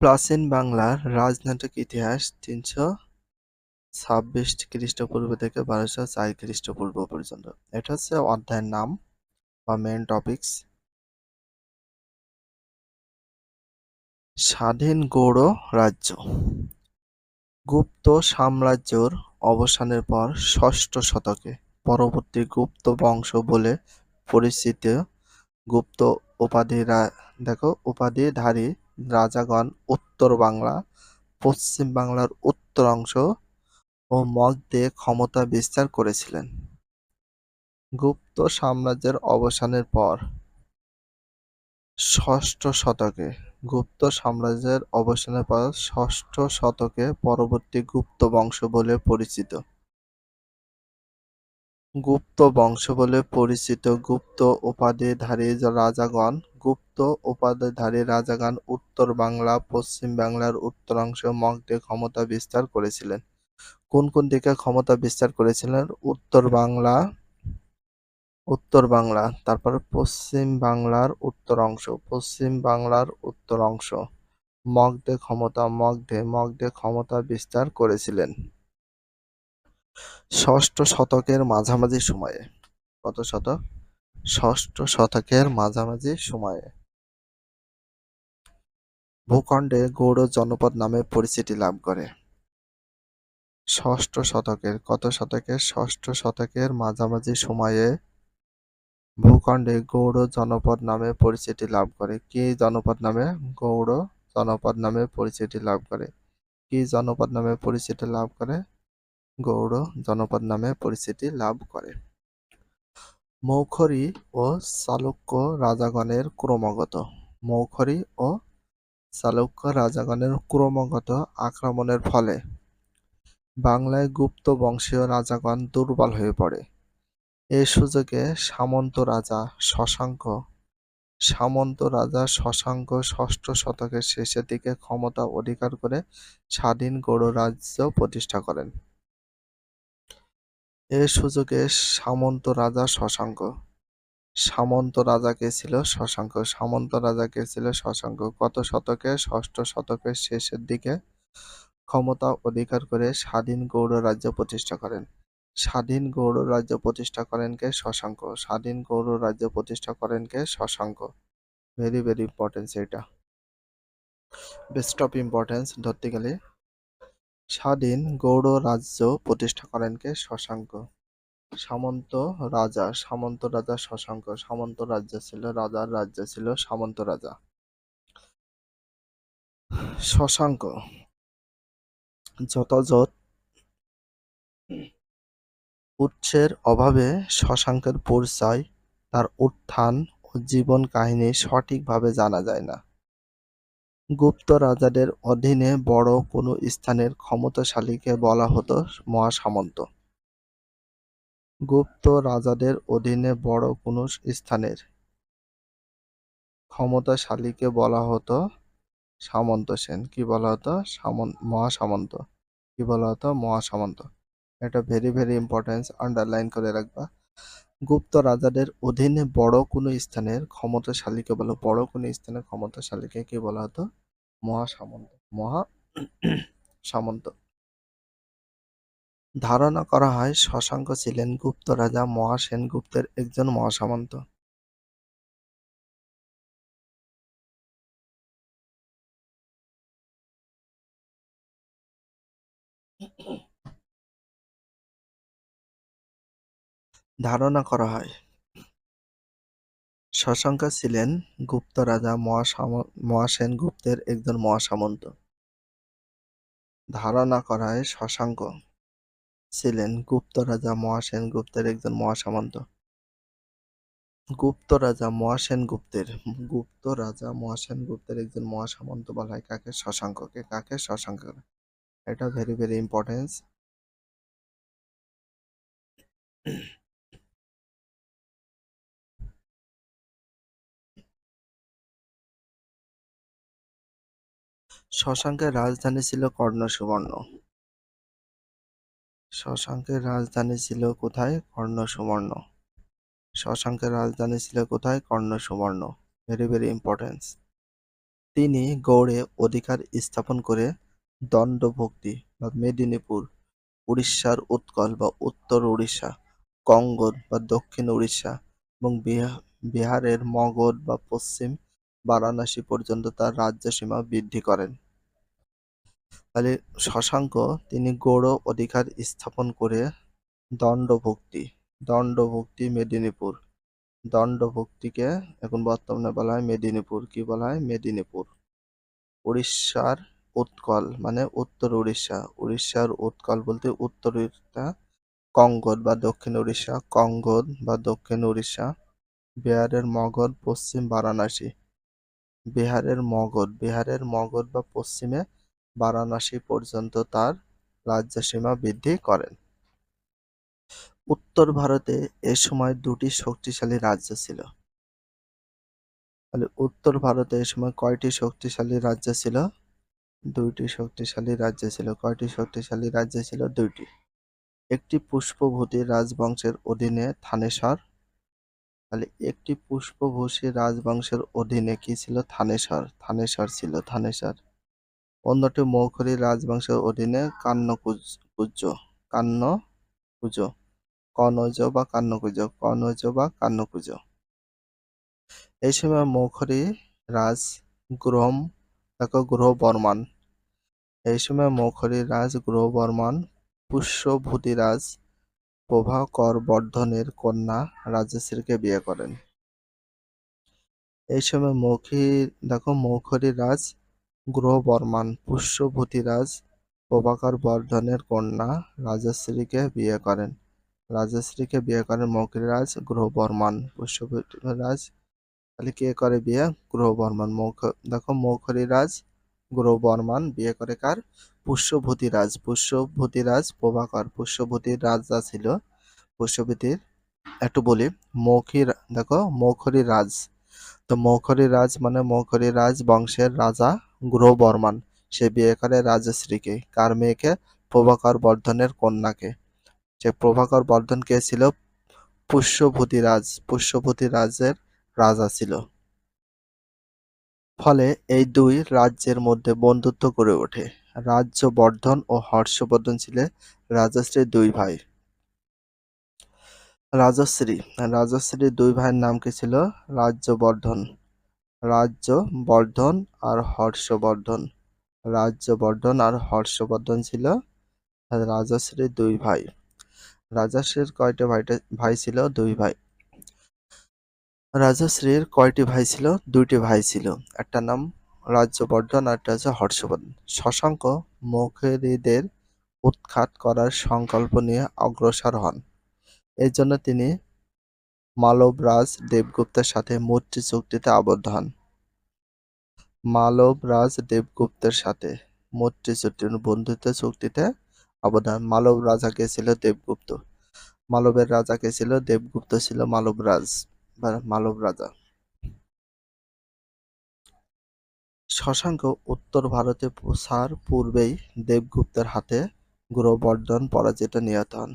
প্রাচীন বাংলার রাজনৈতিক ইতিহাস তিনশো ছাব্বিশ খ্রিস্টপূর্ব থেকে বারোশো চার খ্রিস্টপূর্ব পর্যন্ত। এটা হচ্ছে অধ্যায়ের নাম বা মেন টপিকস স্বাধীন গৌড় রাজ্য। গুপ্ত সাম্রাজ্যর অবসানের পর ষষ্ঠ শতকে পরবর্তী গুপ্ত বংশ বলে পরিচিত গুপ্ত উপাধি দেখো, উপাধিধারী রাজাগণ উত্তর বাংলা, পশ্চিম বাংলার উত্তর অংশ ও মগধে ক্ষমতা বিস্তার করেছিলেন। গুপ্ত সাম্রাজ্যের অবসানের পর ষষ্ঠ শতকে, গুপ্ত সাম্রাজ্যের অবসানের পর ষষ্ঠ শতকে পরবর্তী গুপ্ত বংশ বলে পরিচিত। গুপ্ত বংশ বলে পরিচিত গুপ্ত উপাধিধারী রাজাগণ, গুপ্ত উপাধিধারী রাজাগণ উত্তর বাংলা, পশ্চিম বাংলার উত্তরাংশ মগধে ক্ষমতা বিস্তার করেছিলেন। কোন কোন দিকে ক্ষমতা বিস্তার করেছিলেন? উত্তর বাংলা উত্তর বাংলা, তারপর পশ্চিম বাংলার উত্তর অংশ পশ্চিম বাংলার উত্তর অংশ মগধে ক্ষমতা, মগধে মগধে ক্ষমতা বিস্তার করেছিলেন। ষষ্ঠ শতকের মাঝামাঝি সময়ে। কত শতক? ষষ্ঠ শতকের মাঝামাঝি সময়ে। ভূখণ্ডে গৌড় জনপদ নামে পরিচিতি লাভ করে। ষষ্ঠ শতকের, কত শতকের ষষ্ঠ শতকের মাঝামাঝি সময়ে ভূখণ্ডে গৌড় জনপদ নামে পরিচিতি লাভ করে। কি জনপদ নামে? গৌড় জনপদ নামে পরিচিতি লাভ করে। কি জনপদ নামে পরিচিতি লাভ করে? গৌড় জনপদ নামে পরিচিতি লাভ করে। মৌখরী ও চালুক্য রাজাগণের ক্রমাগত। মৌখরী ও চালুক্য রাজাগণের ক্রমাগত আক্রমণের ফলে বাংলায় গুপ্ত বংশীয় রাজাগণ দুর্বল হয়ে পড়ে। এ সুযোগে সামন্ত রাজা শশাঙ্ক, সামন্ত রাজা শশাঙ্ক ষষ্ঠ শতকের শেষের দিকে ক্ষমতা অধিকার করে স্বাধীন গৌড় রাজ্য প্রতিষ্ঠা করেন। এ সুযোগে সামন্ত রাজা শশাঙ্ক। সামন্ত রাজা কে ছিল শশাঙ্ক? সামন্ত রাজা কে ছিল শশাঙ্ক? কত শতকে, ষষ্ঠ শতকের শেষের দিকে ক্ষমতা অধিকার করে স্বাধীন গৌড় রাজ্য প্রতিষ্ঠা করেন। স্বাধীন গৌড় রাজ্য প্রতিষ্ঠা করেন কে শশাঙ্ক? স্বাধীন গৌড় রাজ্য প্রতিষ্ঠা করেন কে শশাঙ্ক? ভেরি ভেরি ইম্পর্টেন্স এটা বেস্ট অফ ইম্পর্টেন্স ধরতে গেলে স্বাধীন গৌড় রাজ্য প্রতিষ্ঠা করেন কে শশাঙ্ক। সামন্ত রাজা সামন্ত রাজা শশাঙ্ক। সামন্ত রাজ্য ছিল, রাজার রাজ্য ছিল সামন্ত রাজা। শশাঙ্ক যথাযথ উৎসের অভাবে শশাঙ্কের পরিচয়, তার উত্থান ও জীবন কাহিনী সঠিকভাবে জানা যায় না। গুপ্ত রাজাদের অধীনে বড় কোনো স্থানের ক্ষমতাশালীকে বলা হতো মহাসামন্ত। গুপ্ত রাজাদের অধীনে বড় কোনো স্থানের ক্ষমতাশালীকে বলা হতো সামন্ত সেন। কি বলা হতো? মহাসামন্ত। কি বলা হতো? মহাসামন্ত। এটা ভেরি ভেরি ইম্পর্টেন্স আন্ডারলাইন করে রাখবা। গুপ্ত রাজাদের অধীনে বড় কোনো স্থানের ক্ষমতাশালীকে বলো বড় কোনো স্থানের ক্ষমতাশালীকে কি বলা হতো? মহাসামন্ত। মহা সামন্ত। ধারণা করা হয়, শশাঙ্ক ছিলেন গুপ্ত রাজা মহাসেন গুপ্তের একজন মহাসামন্ত। ধারণা করা হয়। শশাঙ্ক ছিলেন গুপ্ত রাজা মহাসেন গুপ্তের একজন মহাসামন্ত। ধারণা করা হয় শশাঙ্ক ছিলেন গুপ্ত রাজা মহাসেন গুপ্তের একজন মহাসামন্ত। গুপ্ত রাজা মহাসেন গুপ্তের, গুপ্ত রাজা মহাসেন গুপ্তের একজন মহাসামন্ত বলা হয় কাকে? শশাঙ্ককে। কাকে? শশাঙ্ক এটা ভেরি ভেরি ইম্পর্টেন্স শশাঙ্কের রাজধানী ছিল কর্ণ সুবর্ণ শশাঙ্কের রাজধানী ছিল কোথায়? কর্ণ সুবর্ণ শশাঙ্কের রাজধানী ছিল কোথায়? কর্ণ সুবর্ণ ভেরি ভেরি ইম্পর্টেন্স তিনি গৌড়ে অধিকার স্থাপন করে দণ্ডভক্তি, বা মেদিনীপুর, উড়িষ্যার উৎকল, বা উত্তর উড়িষ্যা কঙ্গন বা দক্ষিণ উড়িষ্যা, এবং বিহা- বিহারের মগধ, বা পশ্চিম বারাণসী পর্যন্ত তার রাজ্য সীমা বৃদ্ধি করেন। তাহলে শশাঙ্ক, তিনি গৌড় অধিকার স্থাপন করে দণ্ডভক্তি দণ্ডভক্তি মেদিনীপুর। দণ্ডভক্তিকে এখন বর্তমানে বলা হয় মেদিনীপুর। কি বলা হয়? মেদিনীপুর। উড়িষ্যার উৎকল মানে উত্তর উড়িষ্যা। উড়িষ্যার উৎকল বলতে উত্তর উড়িষ্যা কঙ্গদ বা দক্ষিণ উড়িষ্যা। কঙ্গদ বা দক্ষিণ উড়িষ্যা। বিহারের মগধ, পশ্চিম বারাণসী। বিহারের মগধ। বিহারের মগধ বা পশ্চিমে বারাণসী পর্যন্ত তার রাজ্য সীমা বৃদ্ধি করেন। উত্তর ভারতে এ সময় দুটি শক্তিশালী রাজ্য ছিল। উত্তর ভারতে এ সময় কয়টি শক্তিশালী রাজ্য ছিল? দুইটি শক্তিশালী রাজ্য ছিল। কয়টি শক্তিশালী রাজ্য ছিল? দুইটি। একটি পুষ্পভূতি রাজবংশের অধীনে থানেশ্বর। তাহলে একটি পুষ্পভূষী রাজবংশের অধীনে কি ছিল? থানেশ্বর। থানেশ্বর ছিল, থানেশ্বর। অন্যটি মৌখরী রাজবংশের অধীনে কান্নকুজ কান্নকুজ কনৌজ বা কান্নকুজ কনৌজ বা কান্নকুজ এই সময় মৌখরী রাজ গ্রহম গ্রহ বর্মান এই সময় মৌখরী রাজ গ্রহ বর্মান পুষ্যভূতিরাজ প্রভাকর বর্ধনের কন্যা রাজশ্রীকে বিয়ে করেন। এই সময় মৌখী দেখো মৌখরী রাজ গ্রহ বর্মান পুষ্যভূতিরাজ প্রভাকর বর্ধনের কন্যা রাজশ্রীকে বিয়ে করেন। রাজশ্রীকে বিয়ে করেন মৌখরীরাজ গ্রহ বর্মান পুষ্যভূতিরাজ তাহলে কে করে বিয়ে? গ্রহ বর্মান মৌখ, দেখো মৌখরীরাজ গ্রহ বর্মান বিয়ে করে কার? পুষ্যভূতিরাজ পুষ্যভূতিরাজ প্রভাকর পুষ্যভূতির রাজা ছিল। পুষ্যভূতির একটু বলি, মৌখি, দেখো মৌখরী রাজ তো মৌখরী রাজ মানে মৌখরী রাজ বংশের রাজা। গ্রহ বর্মান সে বিয়ে করে রাজশ্রীকে, কার মেয়েকে? প্রভাকর বর্ধনের কন্যাকে। সে প্রভাকর বর্ধন কে ছিল? পুষ্যভূতিরাজ। পুষ্যভূতিরাজের রাজা ছিল। ফলে এই দুই রাজ্যের মধ্যে বন্ধুত্ব গড়ে ওঠে। রাজ্যবর্ধন ও হর্ষবর্ধন ছিলেন রাজশ্রীর দুই ভাই। রাজশ্রী। রাজশ্রীর দুই ভাইয়ের নাম কি ছিল? রাজ্যবর্ধন রাজ্যবর্ধন আর হর্ষবর্ধন। রাজ্যবর্ধন আর হর্ষবর্ধন ছিল রাজশ্রীর দুই ভাই। রাজাশ্রীর কয়টা ভাইটা ভাই ছিল? দুই ভাই। রাজশ্রীর কয়টি ভাই ছিল? দুইটি ভাই ছিল। একটা নাম রাজ্যবর্ধন আর একটা হচ্ছে হর্ষবর্ধন। শশাঙ্ক মৌখরীদের উৎখাত করার সংকল্প নিয়ে অগ্রসর হন। এর জন্য তিনি মালবরাজ দেবগুপ্তের সাথে মৈত্রী চুক্তিতে আবদ্ধ হন। মালবরাজ দেবগুপ্তের সাথে মৈত্রী চুক্তি বন্ধুত্ব চুক্তিতে আবদ্ধ হন। মালব রাজা কে ছিল দেবগুপ্ত? মালবের রাজা কে ছিল দেবগুপ্ত? ছিল মালবরাজ বা মালব রাজা। শশাঙ্ক উত্তর ভারতে পৌঁছার পূর্বেই দেবগুপ্তের হাতে গ্রহবর্ধন পরাজিত নিহত হন।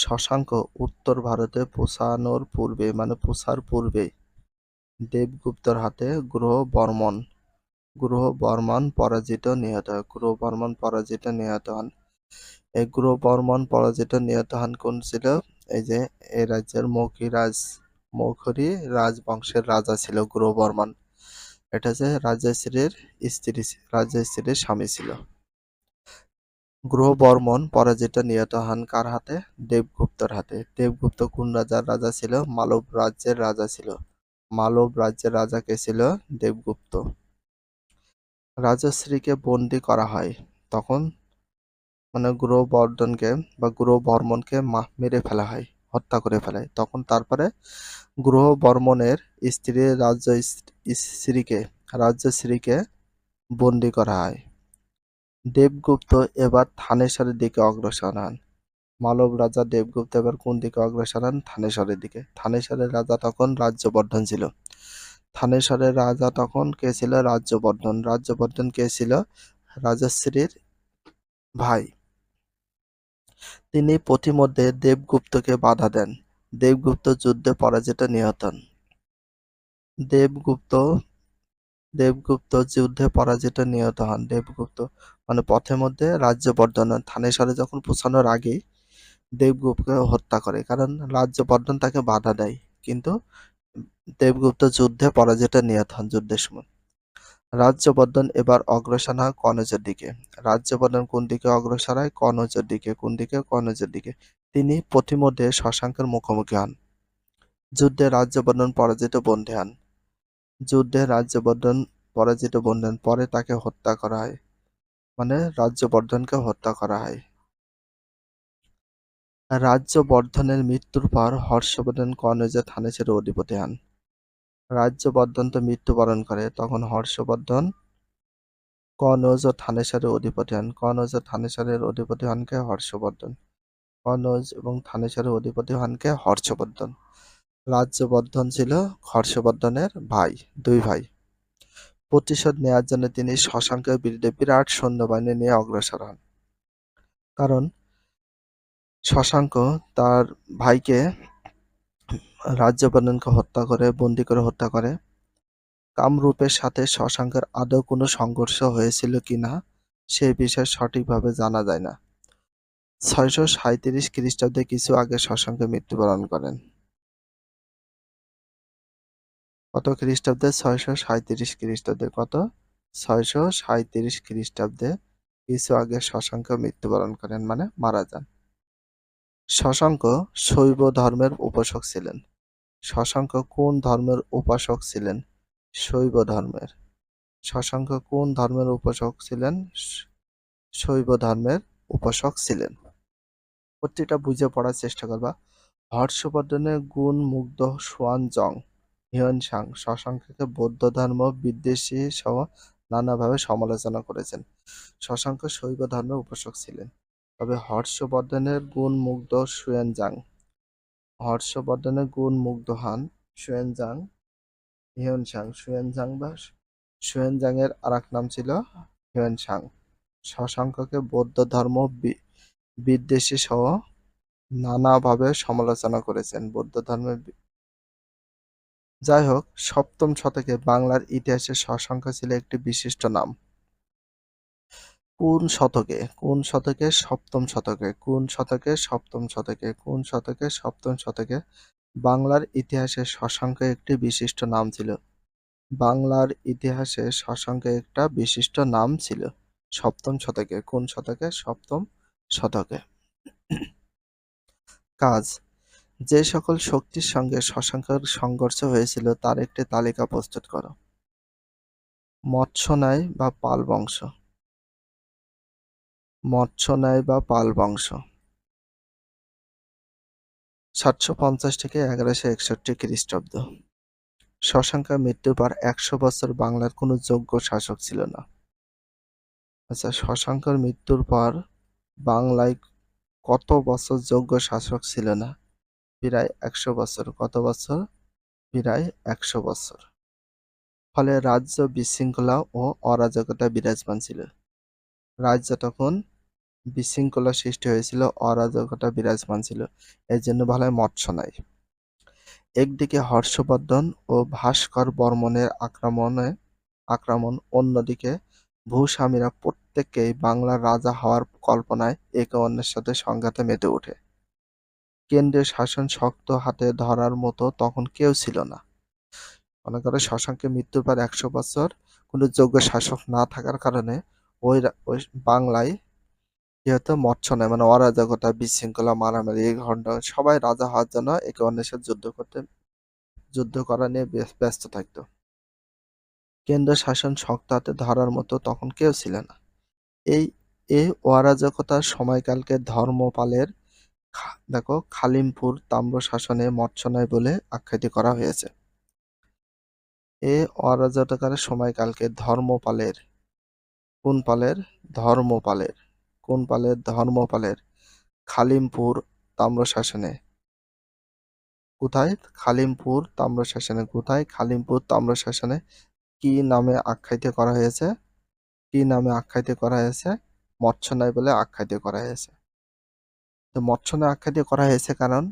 শশাঙ্ক উত্তর ভারতে পৌঁছানোর পূর্বে মানে পৌঁছার পূর্বে দেবগুপ্তর হাতে গ্রহ বর্মন গ্রহ বর্মন পরাজিত নিহত হয়। গ্রহ বর্মন পরাজিত নিহত হন। এই গ্রহ বর্মন পরাজিত নিহত হন কোন ছিল? এই যে, এই রাজ্যের মৌখী রাজ, মৌখরী রাজবংশের রাজা ছিল গ্রহ বর্মন এটা যে রাজশ্রীর স্ত্রী, রাজশ্রীর স্বামী ছিল। গ্রহ বর্মন পরাজিত নিহত হন কার হাতে? দেবগুপ্তর হাতে। দেবগুপ্ত কোন রাজার রাজা ছিল? মালব রাজ্যের রাজা ছিল। মালব রাজ্যের রাজা কে ছিল? দেবগুপ্ত। রাজশ্রীকে বন্দি করা হয়। তখন মানে গ্রহ বর্ধনকে বা গ্রহ বর্মনকে মা- মেরে ফেলা হয়, হত্যা করে ফেলে তখন তারপরে গ্রহ বর্মনের স্ত্রী রাজ্য স্ত্রীকে, রাজ্যশ্রীকে বন্দি করা হয়। দেবগুপ্ত এবার থানেশ্বরের দিকে অগ্রসর হন। মালব রাজা দেবগুপ্ত এবার কোন দিকে অগ্রসর হন? থানেশ্বরের দিকে। থানেশ্বরের রাজা তখন রাজ্যবর্ধন ছিল। থানেশ্বরের রাজা তখন কে ছিল? রাজ্যবর্ধন। রাজ্যবর্ধন কে ছিল? রাজশ্রীর ভাই। তিনি পথিমধ্যে দেবগুপ্তকে বাধা দেন। দেবগুপ্ত যুদ্ধে পরাজিত নিহত হন। দেবগুপ্ত দেবগুপ্ত যুদ্ধে পরাজিত নিহত হন। দেবগুপ্ত মানে পথে মধ্যে রাজ্যবর্ধন, থানেশ্বরে যখন পৌঁছানোর আগেই দেবগুপ্তকে হত্যা করে, কারণ রাজ্যবর্ধন তাকে বাধা দেয়। কিন্তু দেবগুপ্ত যুদ্ধে পরাজিত নিহত হন যুদ্ধের সময়। রাজ্যবর্ধন এবার অগ্রসর হয় কনৌজের দিকে। রাজ্যবর্ধন কোন দিকে অগ্রসর হয়? কনৌজের দিকে। কোন দিকে? কনজের দিকে। তিনি প্রতিমধ্যে শশাঙ্কের মুখোমুখি হন। যুদ্ধে রাজ্যবর্ধন পরাজিত বন্দী হন। যুদ্ধে রাজ্যবর্ধন, পরাজিত বন্দী পরে তাকে হত্যা করা হয়। মানে রাজ্যবর্ধনকে হত্যা করা হয়। রাজ্যবর্ধনের মৃত্যুর পর হর্ষবর্ধন কনৌজের থানে ছেড়ে অধিপতি হন। রাজ্যবর্ধন তো মৃত্যুবরণ করে, তখন হর্ষবর্ধন কনৌজ ও থানেশ্বরের অধিপতি হন। কনৌজ ও থানেশ্বরের অধিপতি হনকে হর্ষবর্ধন। কনৌজ এবং থানেশ্বরের অধিপতি হনকে হর্ষবর্ধন। রাজ্যবর্ধন ছিল হর্ষবর্ধনের ভাই, দুই ভাই। প্রতিশোধ নেয়ার জন্য তিনি শশাঙ্কের বিরুদ্ধে বিরাট সৈন্যবাহিনী নিয়ে অগ্রসর হন। কারণ শশাঙ্ক তার ভাইকে রাজ্যবর্ধনকে হত্যা করে, বন্দি করে হত্যা করে। কামরূপের সাথে শশাঙ্কের আদৌ কোনো সংঘর্ষ হয়েছিল কি না, সে বিষয়ে সঠিকভাবে জানা যায় না। ছয়শো সাঁইত্রিশ খ্রিস্টাব্দে কিছু আগে শশাঙ্ক মৃত্যুবরণ করেন। কত খ্রিস্টাব্দে? ছয়শো সাঁইত্রিশ খ্রিস্টাব্দে। কত? ছয়শো সাঁইত্রিশ খ্রিস্টাব্দে। কিছু আগে শশাঙ্ক মৃত্যুবরণ করেন মানে মারা যান। শশাঙ্ক শৈব ধর্মের উপাসক ছিলেন। শশাঙ্ক কোন ধর্মের উপাসক ছিলেন? শৈব ধর্মের। শশাঙ্ক কোন ধর্মের উপাসক ছিলেন? শৈব ধর্মের উপাসক ছিলেন। প্রত্যেকটা বুঝে পড়ার চেষ্টা করবা। হর্ষবর্ধনের গুণ মুগ্ধ সোয়ান জং হিয়নসাং শশাঙ্ককে বৌদ্ধ ধর্ম বিদ্বেষী সহ নানাভাবে সমালোচনা করেছেন। শশাঙ্ক শৈব ধর্মের উপাসক ছিলেন, তবে হর্ষবর্ধনের গুণ মুগ্ধ সুয়েনজাং। হর্ষবর্ধনের গুণ মুগ্ধ হন সুয়েনজাং হিয়নসাং সুয়েনজাং বা এর আরেক নাম ছিল হিয়নসাং শশাঙ্ককে বৌদ্ধ ধর্ম বিদ্বেষী সহ নানাভাবে সমালোচনা করেছেন। বৌদ্ধ ধর্মের যাই হোক, সপ্তম শতকে বাংলার ইতিহাসে শশাঙ্ক ছিল একটি বিশিষ্ট নাম। কোন শতকে? কোন শতকে? সপ্তম শতকে। কোন শতকে? সপ্তম শতকে। কোন শতকে? সপ্তম শতকে বাংলার ইতিহাসে শশাঙ্ক একটি বিশিষ্ট নাম ছিল। বাংলার ইতিহাসে শশাঙ্ক একটা বিশিষ্ট নাম ছিল। সপ্তম শতকে। কোন শতকে? সপ্তম শতকে। কাজ। যে সকল শক্তির সঙ্গে শশাঙ্কের সংঘর্ষ হয়েছিল, তার একটি তালিকা প্রস্তুত করো। মৎস্যনায় বা পাল বংশ। মৎস্যনায় বা পাল বংশ। সাতশো পঞ্চাশ থেকে এগারোশো একষট্টি খ্রিস্টাব্দ। শশাঙ্কের মৃত্যুর পর একশো বছর বাংলার কোনো যোগ্য শাসক ছিল না। আচ্ছা শশাঙ্কের মৃত্যুর পর বাংলায় কত বছর যোগ্য শাসক ছিল না? প্রায় একশো বছর। কত বছর? প্রায় একশো বছর। ফলে রাজ্য বিশৃঙ্খলা ও অরাজকতা বিরাজমান ছিল। রাজ্য তখন বিশৃঙ্খলা সৃষ্টি হয়েছিল, অরাজকতা বিরাজমান ছিল। এর জন্য বলা হয় মৎস্য নাই। একদিকে হর্ষবর্ধন ও ভাস্কর বর্মনের আক্রমণে, আক্রমণ, অন্যদিকে ভূস্বামীরা প্রত্যেকেই বাংলার রাজা হওয়ার কল্পনায় একে অন্যের সাথে সংঘাতে মেতে ওঠে। কেন্দ্রের শাসন শক্ত হাতে ধরার মতো তখন কেউ ছিল না। মনে করে শশাঙ্কের মৃত্যুর পর একশো বছর কোনো যোগ্য শাসক না থাকার কারণে ওই ওই বাংলায় যেহেতু মৎস্য নেয় মানে অরাজকতা, বিশৃঙ্খলা, মারামারি, এই ঘটনা সবাই রাজা হওয়ার জন্য একে অন্যের সাথে যুদ্ধ করতে, যুদ্ধ করা নিয়ে ব্যস্ত থাকতো। কেন্দ্র শাসন শক্ত হাতে ধরার মতো তখন কেউ ছিল না। এই এই অরাজকতার সময়কালকে ধর্মপালের দেখো, খালিমপুর তাম্র শাসনে মৎস্যনয় বলে আখ্যায়িত করা হয়েছে। এ অরাজকতার সময়কালকে ধর্মপালের কোন পালের ধর্মপালের কোন পালের ধর্মপালের। খালিমপুর তাম্র শাসনে কোথায়? খালিমপুর তাম্র শাসনে কোথায়? খালিমপুর তাম্র শাসনে কি নামে আখ্যায়িত করা হয়েছে? কি নামে আখ্যায়িত করা হয়েছে? মৎস্যনয় বলে আখ্যায়িত করা হয়েছে। তো মৎস্যনয় আখ্যায়িত করা হয়েছে কারণ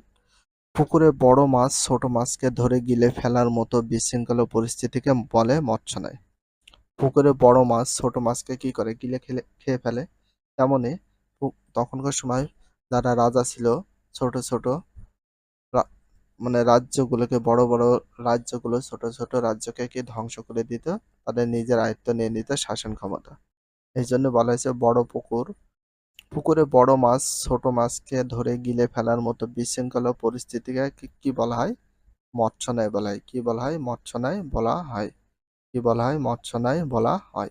পুকুরে বড় মাছ, ছোট মাছকে ধরে গিলে ফেলার মতো বিশৃঙ্খল পরিস্থিতিকে বলে মৎস্যনয় পুকুরে বড় মাছ, ছোট মাছকে কি করে গিলে খেলে, খেয়ে ফেলে? তেমনি পু- তখনকার সময় যারা রাজা ছিল, ছোট ছোট মানে রাজ্যগুলোকে, বড় বড় রাজ্যগুলো, ছোট ছোট রাজ্যকে কি ধ্বংস করে দিত? তাদের নিজের আয়ত্ত নিয়ে নিত শাসন ক্ষমতা। এই জন্য বলা হয়েছে বড় পুকুর পুকুরে বড় মাছ, ছোট মাছকে ধরে গিলে ফেলার মতো বিশৃঙ্খল পরিস্থিতিকে কি- বলা হয়? মৎস্যনায় বলা হয়। কি বলা হয়? মৎস্যনায় বলা হয়। কি বলা হয়? মৎস্যনায় বলা হয়।